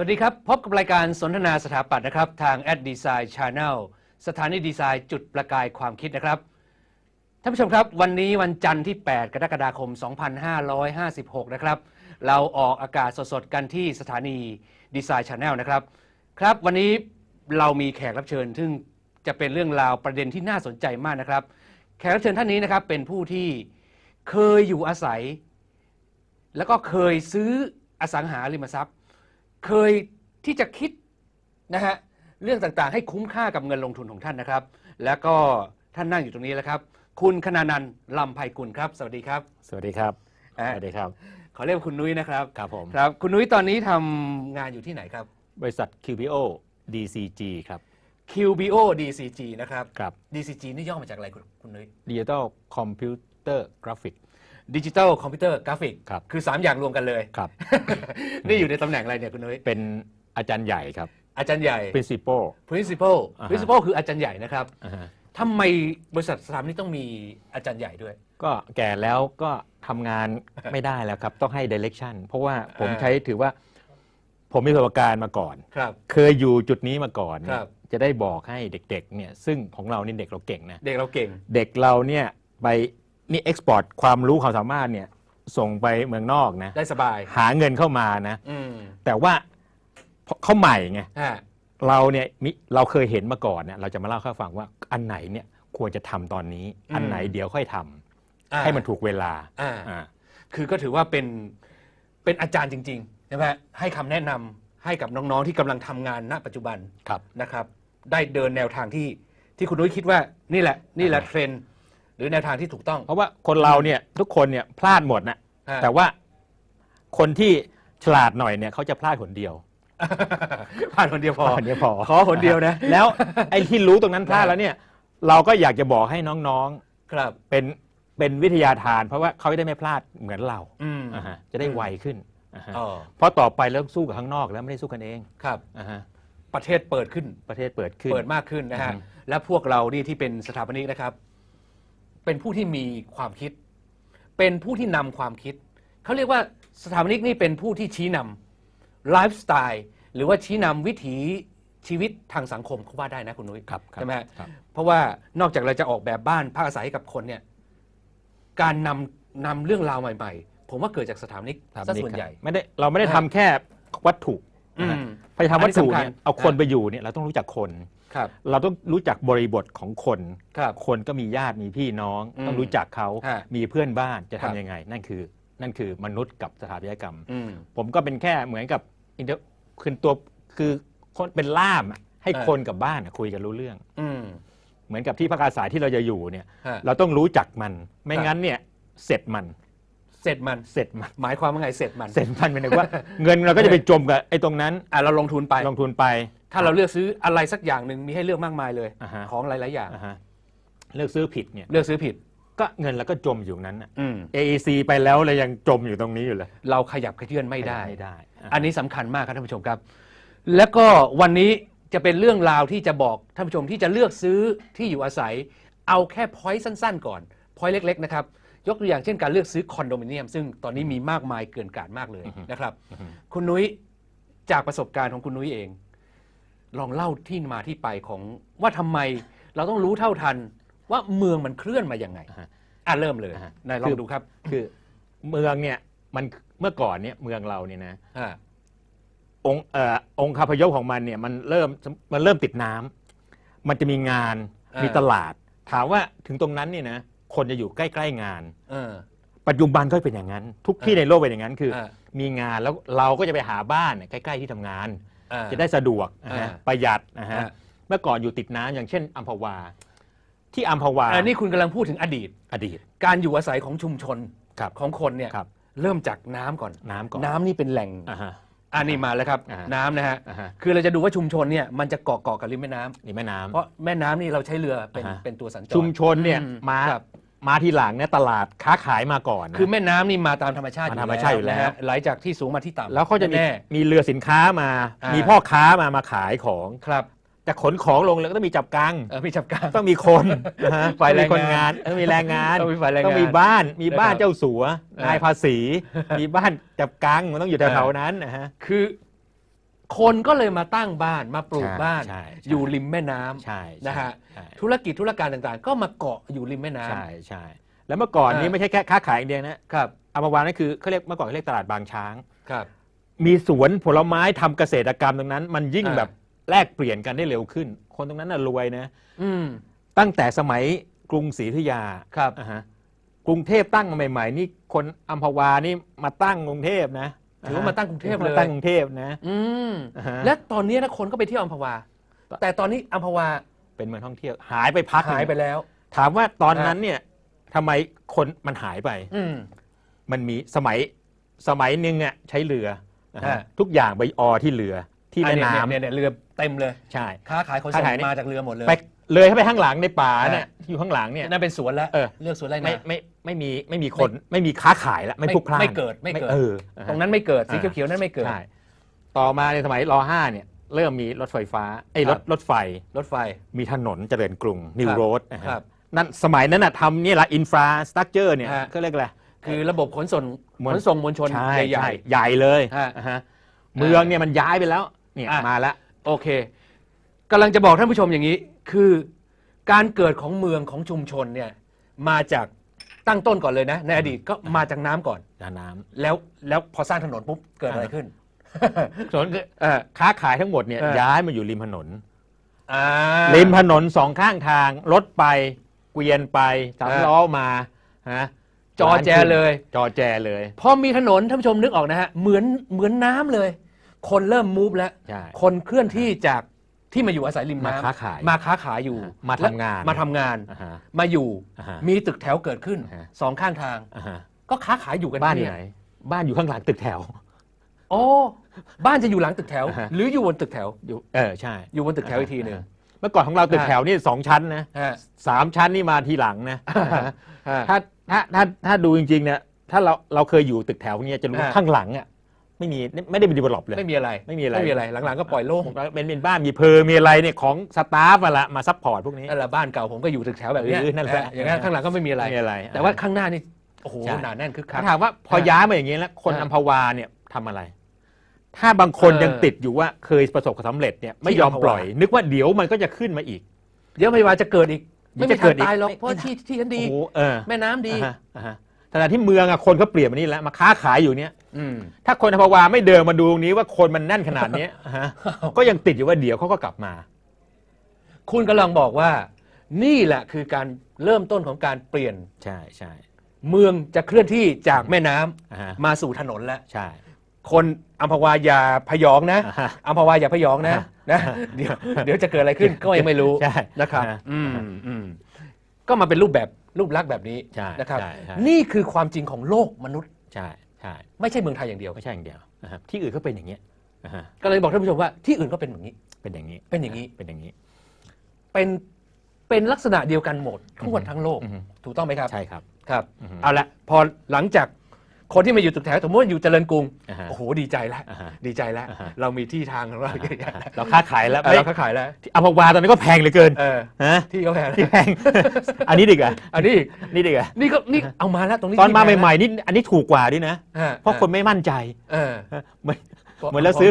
สวัสดีครับ พบกับรายการสนทนาสถาปัตย์นะครับ ทาง a d Design Channel สถานีดีไซน์จุดประกายความคิดนะครับ ท่านผู้ชมครับ วันนี้วันจันทร์ที่ 8 กรกฎาคม 2556 นะครับ เราออกอากาศสดๆ กันที่สถานีดีไซน์ Channel นะครับ ครับ วันนี้เรามีแขกรับเชิญ ซึ่งจะเป็นเรื่องราวประเด็นที่น่าสนใจมากนะครับ แขกรับเชิญท่านนี้นะครับเป็นผู้ที่เคยอยู่อาศัย แล้วก็เคยซื้ออสังหาริมทรัพย์ เคยที่จะคิดนะฮะเรื่องต่างๆ ให้คุ้มค่ากับเงินลงทุนของท่านนะครับ แล้วก็ท่านนั่งอยู่ตรงนี้แล้วครับ คุณคณานันท์ลำไพกุลครับ สวัสดีครับ สวัสดีครับ อ่า สวัสดีครับ ขอเรียกว่าคุณนุ้ยนะครับครับผม ครับ คุณนุ้ยตอนนี้ทำงานอยู่ที่ไหนครับ บริษัท QBO DCG ครับ QBO DCG นะครับ ครับ DCG นี่ย่อมาจากอะไรคุณคุณนุ้ย Digital Computer Graphic ดิจิ t a ลคอมพิวเตอร์กราฟิกครับคือ 3 อย่างรวมกันเลย ครับ นี่อยู่ในตำแหน่งอะไรเนี่ยคุณนุ้ยเป็นอาจารย์ใหญ่ครับ อาจารย์ใหญ่ Principal principal อ่าฮะ principal คืออาจารย์ใหญ่นะครับอ่าฮะทำไมบริษัทสถาปนิกต้องมีอาจารย์ใหญ่ด้วย ก็แก่แล้วก็ทำงานไม่ได้แล้วครับ ต้องให้ Direction เพราะว่าผมอ่า ใช้ถือว่า ผมมีประสบการณ์มาก่อน ครับ เคยอยู่จุดนี้มาก่อนครับ จะได้บอกให้เด็กๆเนี่ยซึ่งของเรานี่เด็กเราเก่งนะ เด็กเราเก่ง เด็กเราเนี่ยไป นี่เอ็กซ์พอร์ตความรู้ความสามารถเนี่ยส่งไปเมืองนอกนะ ได้สบาย หาเงินเข้ามานะ อืมแต่ว่าพอเขาใหม่ไงฮะเราเนี่ยมิเราเคยเห็นมาก่อนเนี่ยเราจะมาเล่าให้เขาฟังว่าอันไหนเนี่ยควรจะทำตอนนี้อืมอันไหนเดี๋ยวค่อยทำอ่าให้มันถูกเวลาอ่า อ่า คือก็ถือว่าเป็นเป็นอาจารย์จริงๆใช่ไหมให้คำแนะนำให้กับน้องๆที่กำลังทำงานณปัจจุบันครับนะครับ ได้เดินแนวทางที่ที่คุณนุ้ยคิดว่านี่แหละนี่แหละอ่า เทรนด์ห รือแนวทางที่ถูกต้อง เพราะว่าคนเราเนี่ยทุกคนเนี่ยพลาดหมดนะฮะ แต่ว่าคนที่ฉลาดหน่อยเนี่ยเขาจะพลาดคนเดียวผ่านคนเดียวพอคนเดียวพอขอคนเดียวนะ แล้วไอ้ที่รู้ตรงนั้นพลาดแล้วเนี่ย เราก็อยากจะบอกให้น้องครับ ๆเป็นเป็นวิทยาทาน เพราะว่าเขาจะได้ไม่พลาดเหมือนเราอืมอ่าฮะจะได้ไวขึ้นอ่าฮะอ๋อเพราะต่อไปเริ่มสู้กับข้างนอกแล้วไม่ได้สู้กันเองครับ อ่าฮะประเทศเปิดขึ้น ประเทศเปิดขึ้น เปิดมากขึ้นนะฮะ อือฮึ และพวกเรานี่ที่เป็นสถาปนิกนะครับ เป็นผู้ที่มีความคิด เป็นผู้ที่นำความคิด เขาเรียกว่าสถาปนิกนี่เป็นผู้ที่ชี้นำไลฟ์สไตล์หรือว่าชี้นำวิถีชีวิตทางสังคมเขาว่าได้นะคุณนุ้ยครับครับใช่ไหมฮะครับเพราะว่านอกจากเราจะออกแบบบ้านพักอาศัยให้กับคนเนี่ยการนำนำเรื่องราวใหม่ ๆ ผมว่าเกิดจากสถาปนิกครับซะนี่ส่วนครับใหญ่ไม่ได้เราไม่ได้นะทำแค่วัตถุ อืนะฮะมพอจะทำวัตถุอันนี้สำคัญเนี่ยเอาคนนะไปอยู่เนี่ยเราต้องรู้จักคนครับ เราต้องรู้จักบริบทของคนครับคนก็มีญาติมีพี่น้องอืมต้องรู้จักเขาฮะมีเพื่อนบ้านจะครัทำบยังไง นั่นคือ นั่นคือมนุษย์กับสถาปัตยกรรมอืมผมก็เป็นแค่เหมือนกับอินเตอร์คือตัวคือคนเป็นล่ามอะให้เออคนกับบ้านอะคุยกันรู้เรื่องอืมเหมือนกับที่พักอาศัยที่เราจะอยู่เนี่ยฮะเราต้องรู้จักมัน ไม่ครับงั้นเนี่ยเสร็จมัน เสร็จมัน เสร็จมันหมายความว่าไงเสร็จมันเสร็จมันเป็นว่า เงินเราก็จะไปจมกับไอ้ตรงนั้นอะเราลงทุนไป ลงทุนไป ถ้าเราเลือกซื้ออะไรสักอย่างหนึ่งมีให้เลือกมากมายเลย อ่าฮะ ของหลายๆอย่าง อ่าฮะเลือกซื้อผิดเนี่ยเลือกซื้อผิด ก็เงินเราก็จมอยู่นั้นน่ะ อืม AEC ไปแล้วเรายังจมอยู่ตรงนี้อยู่เลยเราขยับขยื่นไม่ได้ ไม่ได้ะอันนี้สำคัญมากครับท่านผู้ชมครับ แล้วก็วันนี้จะเป็นเรื่องราวที่จะบอกท่านผู้ชมที่จะเลือกซื้อที่อยู่อาศัย เอาแค่พอยต์สั้น ๆ ก่อนพอยต์เล็ก ๆ นะครับ ยกตัวอย่างเช่นการเลือกซื้อคอนโดมิเนียม ซึ่งตอนนี้มีมากมายเกินกาดมากเลยนะครับ คุณนุ้ยจากประสบการณ์ของคุณนุ้ยเอง ลองเล่าที่มาที่ไปของว่าทำไมเราต้องรู้เท่าทันว่าเมืองมันเคลื่อนมาอย่างไงอ่าฮะอะเริ่มเลยอ่าฮะนายลองดูครับ คือเมืองเนี่ยมันเมื่อก่อนเนี่ยเมืองเราเนี่ยนะอ่าองค์เอ่อองค์คาพยพของมันเนี่ยมันเริ่มมันเริ่มติดน้ำมันจะมีงานอ่ามีมีตลาด ถามว่าถึงตรงนั้นเนี่ยนะ คนจะอยู่ใกล้ๆงาน เออ ปัจจุบันก็เป็นอย่างนั้น ทุกที่อ่าในโลกเป็นอย่างนั้นคืออ่ามีงานแล้วเราก็จะไปหาบ้านเนี่ยใกล้ ๆ ที่ทำงานอ่าจะได้สะดวกนะฮะอ่าประหยัดนะฮะอ่าเมื่อก่อนอยู่ติดน้ำอย่างเช่นอัมพวา ที่อัมพวาอันนี้คุณกำลังพูดถึงอดีต อดีต การอยู่อาศัยของชุมชนครับของคนเนี่ยครับ เริ่มจากน้ำก่อน น้ำก่อนน้ำนี่เป็นแหล่งอ่าฮะ อันนี้มาแล้วครับ อ่าฮะน้ำนะฮะอ่าฮะ คือเราจะดูว่าชุมชนเนี่ยมันจะเกาะเกาะกับริมแม่น้ำนี่แม่น้ำ เพราะแม่น้ำนี่เราใช้เรือเป็นอ่าฮะ เป็นตัวสัญจร ชุมชนเนี่ยอืมมาครับ มาทีหลังเนี่ยตลาดค้าขายมาก่อนนะ คือแม่น้ำนี่มาตามธรรมชาติมาธรรมชาติอยู่แล้ว นะฮะไหลจากที่สูงมาที่ต่ำแล้วเขาจะมีแน่ มีเรือสินค้ามา อ่ามี มีพ่อค้ามามาขายของ ครับแต่ขนของลงเรือก็ต้องมีจับกัง เออพี่จับการต้องมีคนนะฮะฝ่ายต้องมีคนแรงงางานนต้องมีแรงงาน ต้องมีฝ่ายแรงงาน ต้องมีบ้าน มีบ้านนะครับเจ้าสัวอ่านนายภาษี มีบ้านจับกังมันต้องอยู่แถวๆนั้นนะฮะ คือ คนก็เลยมาตั้งบ้านมาปลูกใช่บ้านใช่ใช่ อยู่ริมแม่น้ำใช่นะฮะใช่ธุรกิจธุรการต่างๆ ก็มาเกาะอยู่ริมแม่น้ำใช่ใช่แล้วเมื่อก่อนนี้อ่าไม่ใช่แค่ค้าขายอย่างเดียวนะครับอัมพวานั่นคือเขาเรียกเมื่อก่อนเขาเรียกตลาดบางช้าง ครับ มีสวนผลไม้ทำเกษตรกรรมตรงนั้น มันยิ่งอ่า แบบแลกเปลี่ยนกันได้เร็วขึ้น คนตรงนั้นน่ะรวยนะ อืมตั้งแต่สมัยกรุงศรีอยุธยาครับ อ่าฮะกรุงเทพตั้งมาใหม่ ๆ นี่คนอัมพวานี่มาตั้งกรุงเทพนะ ถือว่ามาตั้งกรุงเทพเลยมาตั้งกรุงเทพนะอืมอ่าฮะและตอนนี้นะคนก็ไปเที่ยวอัมพวา แต่ตอนนี้อัมพวาเป็นเมืองท่องเที่ยว หายไปพักหายไปแล้ว ถามว่าตอนนั้นเนี่ยทำไมคนมันหายไป อืมมันมีสมัยสมัยหนึ่งอะใช้เรือนะฮะฮะทุกอย่างไปออที่เรือที่แม่อะน้ำเนี่ยเนี่ยเนี่ยเรือเต็มเลย ใช่ค้าขายขนส่งค้าขายนี่มาจากเรือหมดเลย ไปเลยเข้าไปข้างหลังในป่าฮะเนี่ยที่ อยู่ข้างหลังเนี่ย นั่นเป็นสวนแล้วเออ เลือกสวนไรไม่นาไม่ไม่มีไม่มีคนไม่มีค้าขายแล้วไม่พลุกพล่านไม่เกิดไม่เกิดเออตรงนั้นไม่เกิดสีอ่า เขียวๆนั่นไม่เกิด ใช่ต่อมาในสมัยรห้าเนี่ยเริ่มมีรถไฟฟ้าไอ้ยครรับ ถรถไฟรถไฟ มีถนนเจริญกรุงนิวครับโรดนะคฮะรับนั่นสมัยนั้นน่ะทำนี่แหละอินฟราสตรักเจอร์เนี่ยฮะก็เรียกอะไร คือระบบขนส่งมวล ขนส่งมวลชนใช่ใหญ่ ใช่ใหญ่เลยฮะอ่าฮะเมืองเนี่ยมันย้ายไปแล้วเนี่ยอะ มาแล้ว ๆโอเคกำลังจะบอกท่านผู้ชมอย่างนี้ คือ การเกิดของเมืองของชุมชนเนี่ยมาจากตั้งต้นก่อนเลยนะ ในอดีตก็มาจากน้ำก่อนน้ำน้ำแล้วแล้วพอสร้างถนนปุ๊บเกิดอะไรขึ้นส่วนคือเออค้าขายทั้งหมดเนี่ยเออ ย้ายมาอยู่ริมถนน อ่า ริมถนนสองข้างทางรถไปเกวียนไปสามเออล้อมาฮะจอแจเลย จอแจเลยพอมีถนนท่านผู้ชมนึกออกนะฮะเหมือนเหมือนน้ำเลย คนเริ่มมูฟแล้ว ใช่ คนเคลื่อนที่จาก ที่มาอยู่อาศัยริมมาน้ำค้าขายมาค้าขายอยู่มาทำงานและมาทำงาน อ่าฮะมาอยู่อ่าฮะมีตึกแถวเกิดขึ้นอ่าฮะ สองข้างทาง อ่าฮะก็ค้าขายอยู่กันบ้านอที่ยู่ไหน บ้านอยู่ข้างหลังตึกแถว โอ้บ้านจะอยู่หลังตึกแถว อ่าฮะ หรืออยู่บนตึกแถว อยู่เออใช่อยู่บนตึกแถวอีกทีหนึ่ง เมื่อก่อนของเราตึกอ่า แถวนี่สองชั้นนะฮะสามชั้นนี่มาทีหลังนะ ฮะ ถ้าถ้าถ้าถ้าดูจริงๆเนี่ยถ้าเราเราเคยอยู่ตึกแถวเนี่ยจะรู้ว่าอ่า ข้างหลังอะ ไม่มีไม่ได้เป็นดีเวลลอปเลย ไม่มีอะไรไม่มีอะไร ไม่มีอะไร หลังๆก็ปล่อยโล่งเป็นเป็นบ้านมีเพอมีอะไรเนี่ยของสตาฟอะละมาซัพพอร์ตพวกนี้นั่นแหละบ้านเก่าผมก็อยู่ตึกแถวแบบเนี้ยเออนั่นแหละอย่างนั้นข้างหลังก็ไม่มีอะไรไม่มีอะไรแต่ว่าข้างหน้านี่โอ้โหใช่หนาแน่นคึกคักถ้าถามว่าพอฮะย้ายมาอย่างนี้แล้วคนฮะอัมพวาเนี่ยทำอะไรถ้าบางคนเออยังติดอยู่ว่าเคยประสบความสำเร็จเนี่ยไม่ที่ยอมอัมพวาปล่อย นึกว่าเดี๋ยวมันก็จะขึ้นมาอีก เดี๋ยวพยาบาลจะเกิดอีกเดี๋ไม่ยวมีจะเกิทางดอีกตายหรอกไม่เพราะที่ที่ฉันดีโอ้โหเออแม่น้ำดีอ่าฮะอ่าฮะขณะที่เมืองอะคนเขาเปลี่ยนมานี่แล้วมาค้าขายอยู่เนี่ยอืม ถ้าคนอัมพวาไม่เดินมาดูตรงนี้ว่าคนมันแน่นขนาดเนี้ยฮะก็ยังติดอยู่ว่าเดี๋ยวเขาก็กลับมา คุณกำลังบอกว่า นี่แหละคือการเริ่มต้นของการเปลี่ยน ใช่ใช่เมืองจะเคลื่อนที่จากแม่น้ำอ่าฮะมาสู่ถนนแล้ว ใช่ คนอัมพวาอย่าพยองนะอ่าฮะอัมพวาอย่าพยองนะนะเดี๋ยวเดี๋ยวจะเกิดอะไรขึ้น ก็ยังไม่รู้ใช่นะครับ อ่าอืมอืม ก็มาเป็นรูปแบบรูปลักษณ์แบบนี้ใช่นะครับ ใช่ใช่ นี่คือความจริงของโลกมนุษย์ ใช่ ใช่ไม่ใช่เมืองไทยอย่างเดียว ไม่ใช่อย่างเดียวนะครับที่อื่นก็เป็นอย่างเงี้ยนะฮะก็เลยบอกท่านผู้ชมว่าที่อื่นก็เป็นแบบนี้ เป็นอย่างนี้ เป็นอย่างนี้ เป็นอย่างนี้ เป็น เป็นลักษณะเดียวกันหมดทั่วทั้งโลกอือฮึถูกต้องไหมครับ ใช่ครับ ครับอือฮึเอาละ พอหลังจาก คนที่มาอยู่ตึกแถวสมมติว่าอยู่เจริญกรุงอ่าฮะโอ้โหดีใจแล้วอ่าฮะดีใจแล้วอ่าฮะเรามีที่ทางของเราเยอะแยะแล้วเราค้าขายแล้วเออเราค้าขายแล้วที่อัมพวาตอนนี้ก็แพงเหลือเกินเออฮะที่เขาแพงที่แพงอันนี้ดีกว่าอันนี้อีกนี่ดีกว่านี่ก็นี่เอามาแล้วตรงนี้ตอนมาที่แพงใหม่ๆนี่อันนี้ถูกกว่าด้วยนะแล้วเพราะคนไม่มั่นใจเออฮะเหมือนเหมือนเราซื้อ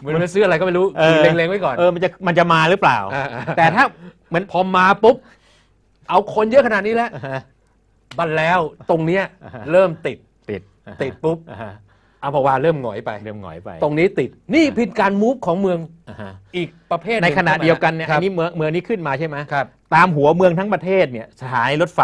เหมือนเราซื้ออะไรก็ไม่รู้เออคือเล็งๆไว้ก่อนเออมันจะมันจะมาหรือเปล่าอ่าๆแต่ถ้าเหมือนพอมาปุ๊บเอาคนเยอะขนาดนี้แล้วอ่าฮะบันแล้วตรงเนี้ยอ่าฮะเริ่มติด ติดอ่าฮะติดปุ๊บอ่าฮะอัมพวาเริ่มหงอยไปเริ่มหงอยไป ตรงนี้ติดนี่เป็นการมูฟของเมืองอ่าฮะอีกประเภทหในงขณะเดียวกันเนี่ยครัอับนนี้เมืองเมืองนี้ขึ้นมาใช่ไหมครับตามหัวเมืองทั้งประเทศเนี่ยสถานีรถไฟ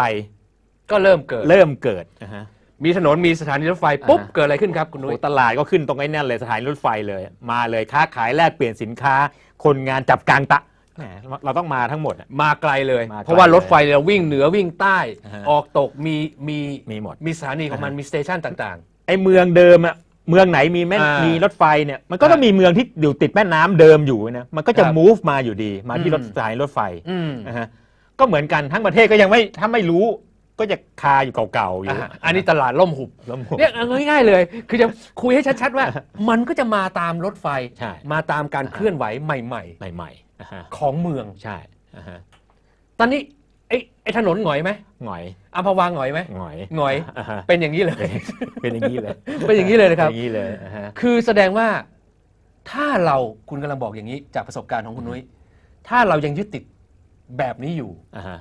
ก็เริ่มเกิด เริ่มเกิดนะฮะมีถนนมีสถานีรถไฟปุ๊บอ่าฮะเกิดอะไรขึ้นครับคุณนุ้โอ้ยตลาดก็ขึ้นตรงไอ้นั่นเลยสถานีรถไฟเลย มาเลยค้าขายแลกเปลี่ยนสินค้า คนงานจับกลางตะ แหมเราต้องมาทั้งหมดอะ มาไกลเลย มาไกลเพราะว่ารถไฟเราวิ่งเหนือวิ่งใต้ อ่าฮะออกตกมีมีมีหมด มีสถานีของมันมีสเตชันต่าง ไอ้เมืองเดิมอะเมืองไหนมีแม่อ่ามีมีรถไฟเนี่ยมันก็ต้องมีเมืองที่อยู่ติดแม่น้ำเดิมอยู่นะมันก็จะ ครับ move มาอยู่ดีมาที่อืมรถสถานีรถไฟๆ อืมนะฮะก็เหมือนกันทั้งประเทศก็ยังไม่ถ้าไม่รู้ก็จะคาอยู่เก่าๆอยู่อะอันนี้ตลาดล่มหุบ แล้วหมด เนี่ยเอาง่ายๆเลย คือจะคุยให้ชัดๆว่า มันก็จะมาตามรถไฟ ใช่ มาตามการเคลื่อนไหวใหม่ ใหม่ๆนะฮะๆ ของเมือง ใช่อ่าฮะตอนนี้ไอ้ไอ้ถนนหงอยไหมหงอยอัมพวาหงอยไหมหงอยหงอยาฮะเป็นอย่างนี้เลย เป็นอย่างนี้เลยเป็นอย่างนี้เลยนะครับเป็นอย่างนี้เลยอ่าฮะ คือแสดงว่าถ้าเราคุณกำลังบอกอย่างนี้ จากประสบการณ์ของคุณนุ้ยถ้าเรายังยึดติดแบบนี้อยู่อ่าฮะ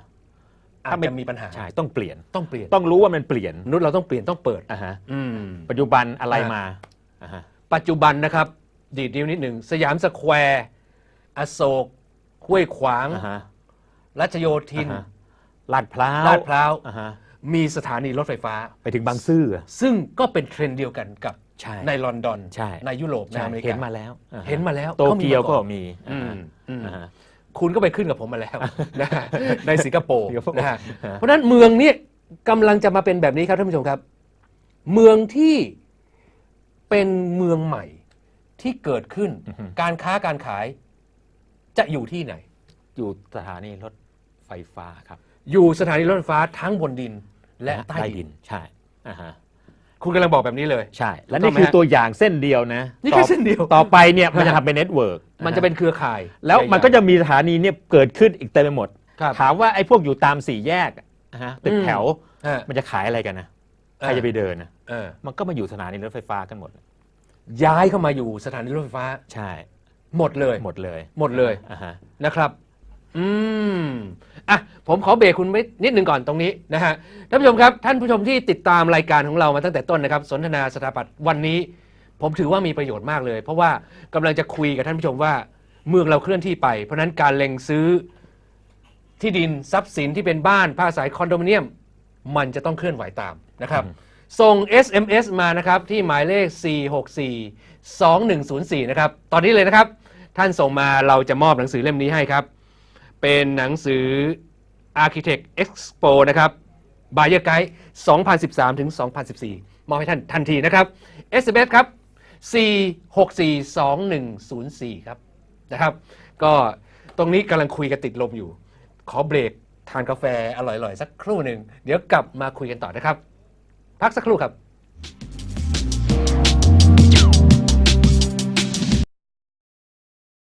อาถ้าจไม่จะมีปัญหาใช่ต้องเปลี่ยน ต้องเปลี่ยนต้องรู้ว่ามันเปลี่ยนมนุษย์เราต้องเปลี่ยนต้องเปิด อ่าฮะอืม ปัจจุบันอะไรอ่ามมาอ่าฮะปัจจุบันนะครับ ดีดนิ้วนิดหนึ่งสยามสแควร์ อโศกห้วยขวาง อ่าฮะรัชโยธิน อ่าฮะลาดพร้าวลาดพร้าว อ่าฮะมีสถานีรถไฟฟ้า ไปถึงบางซื่อซึ่งก็เป็นเทรนด์เดียวกันกับใช่ในลอนดอนใช่ในยุโรปในใช่อเมริกา เห็นมาแล้วอ่ฮะเห็นมาแล้วโตเกียวก็ขามีอือ่ามฮะอืม อ่าฮะ คุณก็ไปขึ้นกับผมมาแล้วนะฮะในสิงคโปร์สิงคโปร์นะฮะฮะ เพราะฉะนั้นเมืองนี้กำลังจะมาเป็นแบบนี้ครับท่านผู้ชมครับ เมืองที่เป็นเมืองใหม่ที่เกิดขึ้น การค้าการขาย จะอยู่ที่ไหน อยู่สถานีรถไฟฟ้าครับ อยู่สถานีรถไฟฟ้าทั้งบนดินและใต้ดินใช่อ่าฮะคุณกำลังบอกแบบนี้เลย ใช่ และถูนี่กไหมคือฮะตัวอย่างเส้นเดียวนะนี่แค่ต่อเส้นเดียว ต่อไปเนี่ยมันจะทำเป็นเน็ตเวิร์กมันจะเป็นเครือข่าย แล้วมันก็ใหญ่จะมีสถานีเนี่ยเกิดขึ้นอีกเต็มไปหมดๆครับถามว่าไอ้พวกอยู่ตามสี่แยกอะฮะตึอืกมแถวฮะมันจะขายอะไรกันนะ ใครจะไปเดินนะเออมันก็มาอยู่สถานีรถไฟฟ้ากันหมด ย้ายเข้ามาอยู่สถานีรถไฟฟ้า ใช่ หมดเลย หมดเลยหมดเลยอ่าฮะ นะครับ อืม อะ ผมขอเบรกคุณไว้นิดหนึ่งก่อนตรงนี้นะฮะ ท่านผู้ชมครับ ท่านผู้ชมที่ติดตามรายการของเรามาตั้งแต่ต้นนะครับ สนทนาสถาปัตย์วันนี้ ผมถือว่ามีประโยชน์มากเลย เพราะว่ากำลังจะคุยกับท่านผู้ชมว่า เมืองเราเคลื่อนที่ไป เพราะฉะนั้นการเล็งซื้อ ที่ดินทรัพย์สินที่เป็นบ้านผ้าสายคอนโดมิเนียม มันจะต้องเคลื่อนไหวตามนะครับ ส่ง SMS มานะครับ ที่หมายเลข 4642104 นะครับ ตอนนี้เลยนะครับ ท่านส่งมาเราจะมอบหนังสือเล่มนี้ให้ครับ เป็นหนังสือ Architect Expo นะครับ Buyer Guide 2013 ถึง 2014 มอบให้ท่านทันทีนะครับ SMS ครับ 4642104 ครับนะครับ ก็ตรงนี้กำลังคุยกันติดลมอยู่ ขอเบรกทานกาแฟอร่อยๆ สักครู่หนึ่ง เดี๋ยวกลับมาคุยกันต่อนะครับ พักสักครู่ครับ